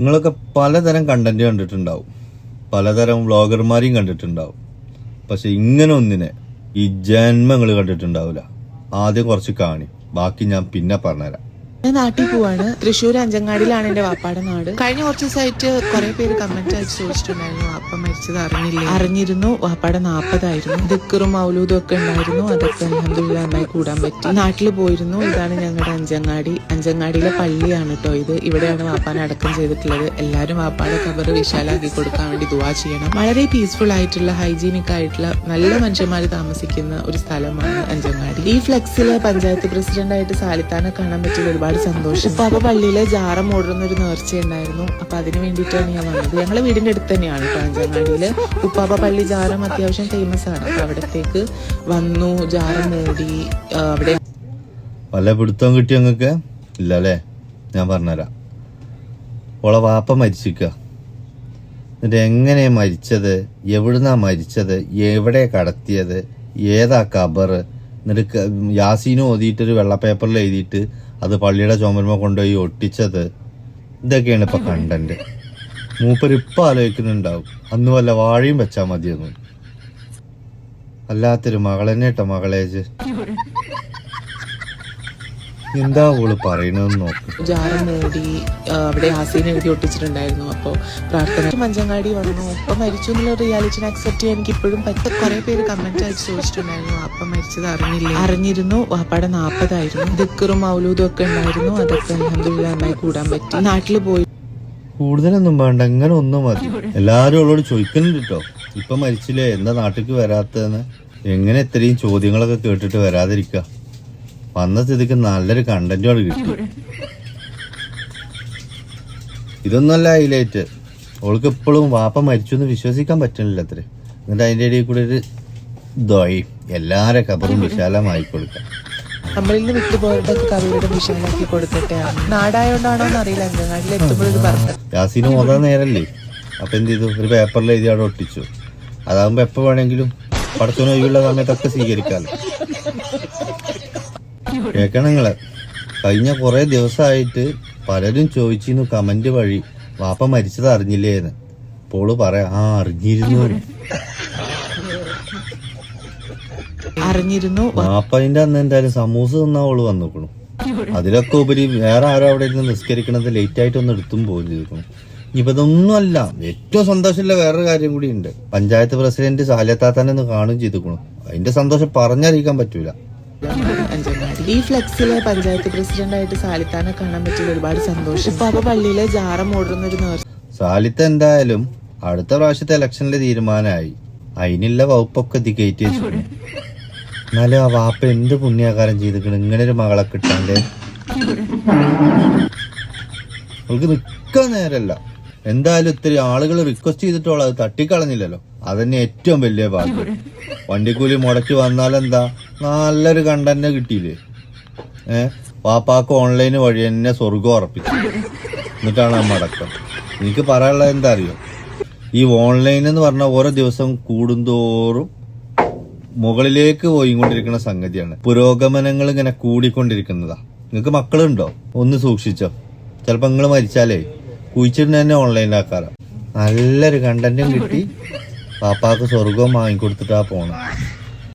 നിങ്ങളൊക്കെ പലതരം കണ്ടന്റ് കണ്ടിട്ടുണ്ടാവും. പലതരം വ്ളോഗർമാരെയും കണ്ടിട്ടുണ്ടാവും. പക്ഷെ ഇങ്ങനെ ഒന്നിനെ ഈ ജന്മങ്ങൾ കണ്ടിട്ടുണ്ടാവില്ല. ആദ്യം കുറച്ച് കാണി. ബാക്കി ഞാൻ പിന്നെ പറഞ്ഞുതരാം. ഞാൻ നാട്ടിൽ പോവാണ്. തൃശ്ശൂർ അഞ്ചങ്ങാടിയിലാണ് എന്റെ വാപ്പാടെ നാട്. കഴിഞ്ഞ കുറച്ച് ദിവസമായിട്ട് കുറെ പേര് കമന്റ് അയച്ച് ചോദിച്ചിട്ടുണ്ടായിരുന്നു. വാപ്പ മരിച്ചത് അറിഞ്ഞില്ല? അറിഞ്ഞിരുന്നു. വാപ്പാടെ നാപ്പതായിരുന്നു. ദിക്കറും മൗലൂദും ഒക്കെ ഉണ്ടായിരുന്നു. അതൊക്കെ അലഹമില്ല കൂടാൻ പറ്റി. നാട്ടിൽ പോയിരുന്നു. ഇതാണ് ഞങ്ങളുടെ അഞ്ചങ്ങാടി. അഞ്ചങ്ങാടിയിലെ പള്ളിയാണ് കേട്ടോ ഇത്. ഇവിടെയാണ് വാപ്പാനെ അടക്കം ചെയ്തിട്ടുള്ളത്. എല്ലാവരും വാപ്പാടെ കബർ വിശാലാക്കി കൊടുക്കാൻ വേണ്ടി ദുവാ ചെയ്യണം. വളരെ പീസ്ഫുൾ ആയിട്ടുള്ള ഹൈജീനിക് ആയിട്ടുള്ള നല്ല മനുഷ്യന്മാർ താമസിക്കുന്ന ഒരു സ്ഥലമാണ് അഞ്ചങ്ങാടി. ഈ ഫ്ലെക്സിലെ പഞ്ചായത്ത് പ്രസിഡന്റായിട്ട് സാലിത്താനെ കാണാൻ പറ്റിയ ഒരുപാട് സന്തോഷം. ഉപ്പാപ്പ പള്ളിയിലെ ജാറം ഓടുന്ന ഒരു നേർച്ച ഉണ്ടായിരുന്നു. അപ്പൊ അതിന് വേണ്ടിയിട്ടാണ് ഞാൻ വന്നത്. ഞങ്ങളെ വീടിന്റെ അടുത്ത് തന്നെയാണ് പാഞ്ചങ്ങാടിയിൽ ഉപ്പാപ്പ പള്ളി ജാറം അത്യാവശ്യം ഫേമസ് ആണ്. അപ്പൊ അവിടത്തേക്ക് വന്നു ജാറം മൂടി അവിടെ വല്ല പിടുത്തം കിട്ടി ഞങ്ങൾക്ക് ഇല്ല അല്ലേ ഞാൻ പറഞ്ഞുതരാം. ഓളെ വാപ്പ മരിച്ചിക്ക. എന്നിട്ട് എങ്ങനെ മരിച്ചത്? എവിടുന്നാ മരിച്ചത്? എവിടെ കടത്തിയത്? ഏതാ കബർ എന്നിട്ട് യാസീനും ഓതിയിട്ടൊരു വെള്ള പേപ്പറിൽ എഴുതിയിട്ട് അത് പള്ളിയുടെ ചുമരുമ കൊണ്ടുപോയി ഒട്ടിച്ചത്. ഇതൊക്കെയാണ് ഇപ്പൊ കണ്ടന്റ് മൂപ്പര് ഇപ്പൊ ആലോചിക്കുന്നുണ്ടാവും. അന്ന് വല്ല വാഴയും വെച്ചാൽ മതിയെന്ന്. അല്ലാത്തൊരു മകളെന്നെ കേട്ടോ മകളേജ് എന്താ ഓൾ പറയണെന്ന് നോക്ക്. ജാറ മൂടി അവിടെ ഹസീൻ എഴുതി ഒട്ടിച്ചിട്ടുണ്ടായിരുന്നു. അപ്പോൾ പ്രാർത്ഥന മഞ്ചങ്ങാടി വന്നു. ഒപ്പം മരിച്ചു എന്നുള്ള റിയാലിറ്റിനെ അക്സെപ്റ്റ് ചെയ്യാൻ എനിക്ക് ഇപ്പോഴും പറ്റ കുറെ പേര് കമന്റ് അയച്ച് ചോദിച്ചിട്ടുണ്ടായിരുന്നു. അപ്പൊ മരിച്ചത് അറിഞ്ഞില്ല? അറിഞ്ഞിരുന്നു. വാപ്പാടെ നാപ്പതായിരുന്നു. ദിക്കറും മൗലൂദും ഒക്കെ ഉണ്ടായിരുന്നു. അതൊക്കെ അലഹമില്ല നന്നായി കൂടാൻ പറ്റി. നാട്ടിൽ പോയി. കൂടുതലൊന്നും വേണ്ട. ഇങ്ങനെ ഒന്നും മതി. എല്ലാരും അവളോട് ചോദിക്കുന്നുണ്ട് കേട്ടോ ഇപ്പൊ മരിച്ചില്ലേ? എന്താ നാട്ടിലേക്ക് വരാത്തതെന്ന്? എങ്ങനെ ഇത്രയും ചോദ്യങ്ങളൊക്കെ കേട്ടിട്ട് വരാതിരിക്ക? വന്ന സ്ഥിതിക്ക് നല്ലൊരു കണ്ടന്റോട് കിട്ടി. ഇതൊന്നല്ല ഹൈലൈറ്റ് ഓൾക്ക് ഇപ്പോഴും വാപ്പ മരിച്ചു എന്ന് വിശ്വസിക്കാൻ പറ്റണില്ല അത്ര. എന്നിട്ട് അതിന്റെ ഇടയിൽ കൂടെ ഒരു ദോയി എല്ലാരെ കബറും വിശാലമായി കൊടുക്കാം. നമ്മളിൽ നിന്ന് വിട്ടുപോയവരുടെ കവിയുടെ വിഷയമാക്കി കൊടുക്കട്ടെ നാടായോണ്ടാണോ എന്ന് അറിയില്ല അഞ്ചങ്ങാടിയിൽ എത്തുമ്പോഴൊരു പറഞ്ഞു യാസീന് ഓതാൻ നേരല്ലേ? അപ്പൊ എന്ത് ചെയ്തു? ഒരു പേപ്പറിൽ എഴുതി അവിടെ ഒട്ടിച്ചു. അതാകുമ്പോ എപ്പോ വേണമെങ്കിലും പടത്തിനൊഴിവുള്ള ഒഴിവുള്ള സമയത്തൊക്കെ സ്വീകരിക്കാലോ. കേക്കണം നിങ്ങളെ. കഴിഞ്ഞ കൊറേ ദിവസമായിട്ട് പലരും ചോദിച്ചിരുന്നു കമന്റ് വഴി. വാപ്പ മരിച്ചത് അറിഞ്ഞില്ലേന്ന്. പോൾ പറയാ ആ അറിഞ്ഞിരുന്നു. അറിഞ്ഞിരുന്നു. വാപ്പതിന്റെ അന്ന് എന്തായാലും സമൂസ തിന്നാ ഓൾ വന്നിക്കണു. അതിലൊക്കെ ഉപരി വേറെ ആരും അവിടെ ഇരുന്ന് നിസ്കരിക്കണത് ലേറ്റ് ആയിട്ട് ഒന്ന് എടുത്തും പോയി ചെയ്തിരിക്കണു ഇനിയിപ്പോ ഇതൊന്നും അല്ല. ഏറ്റവും സന്തോഷമില്ല വേറൊരു കാര്യം കൂടി ഉണ്ട്. പഞ്ചായത്ത് പ്രസിഡന്റ് സാലിയത്താത്താനെ ഒന്ന് കാണുകയും ചെയ്തിരിക്കണു അതിന്റെ സന്തോഷം പറഞ്ഞറിയിക്കാൻ പറ്റൂല. ഈ ഫ്ലെക്സിലെ പഞ്ചായത്ത് പ്രസിഡന്റായിട്ട് സാലിത്താനെ കാണാൻ പറ്റിയ ഒരുപാട് സന്തോഷം. ഉപ്പാപ്പ പള്ളിയിലെ ജാറ മൂടുന്ന ഒരു നേർച്ച സാലിത്ത എന്തായാലും അടുത്ത പ്രാവശ്യത്തെ ഇലക്ഷനിലെ തീരുമാനമായി. അതിനുള്ള വകുപ്പൊക്കെ ഇത് കയറ്റി വെച്ചു. എന്നാലും ആ വാപ്പ എന്ത് പുണ്യാകാരം ചെയ്തിരിക്കണ്? ഇങ്ങനെ ഒരു മകളെ കിട്ടാണ്ട്. അവൾക്ക് നിക്കാൻ നേരല്ല. എന്തായാലും ഇത്തിരി ആളുകൾ റിക്വസ്റ്റ് ചെയ്തിട്ടുള്ള അത് തട്ടിക്കളഞ്ഞില്ലല്ലോ. അതന്നെ ഏറ്റവും വലിയ ഭാഗ്യം. വണ്ടിക്കൂലി മുടക്കി വന്നാലെന്താ? നല്ലൊരു കണ്ടന്റ് കിട്ടിയില്ലേ? ഏ? വാപ്പാക്ക് ഓൺലൈൻ വഴി എന്നെ സ്വർഗം ഉറപ്പിച്ചു. എന്നിട്ടാണ് ആ മടക്കം. എനിക്ക് പറയാനുള്ളത് എന്താ അറിയോ? ഈ ഓൺലൈൻ എന്ന് പറഞ്ഞ ഓരോ ദിവസം കൂടുന്തോറും മുകളിലേക്ക് പോയിക്കൊണ്ടിരിക്കുന്ന സംഗതിയാണ്. പുരോഗമനങ്ങൾ ഇങ്ങനെ കൂടിക്കൊണ്ടിരിക്കുന്നതാ. നിങ്ങൾക്ക് മക്കളുണ്ടോ? ഒന്ന് സൂക്ഷിച്ചോ. ചിലപ്പോ നിങ്ങൾ മരിച്ചാലേ. കുഴിച്ചിട്ട് തന്നെ ഓൺലൈനിലാക്കാറ നല്ലൊരു കണ്ടന്റും കിട്ടി. പാപ്പാക്ക് സ്വർഗവും വാങ്ങിക്കൊടുത്തിട്ടാ പോണം